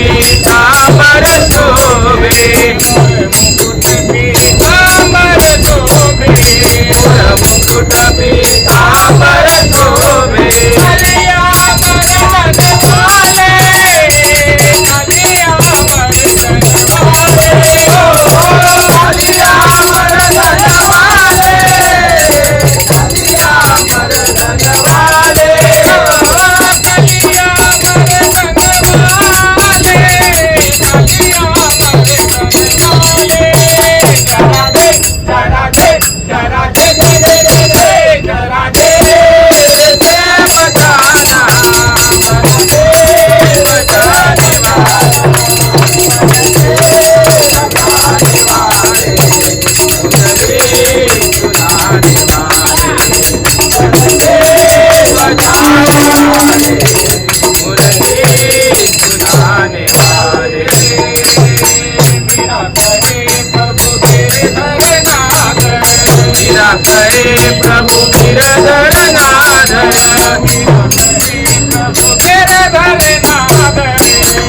पर सोवे कुछ भी निराकरे प्रभु गिरधर नादर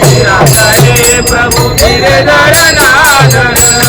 निराकरे प्रभु गिरधर नादर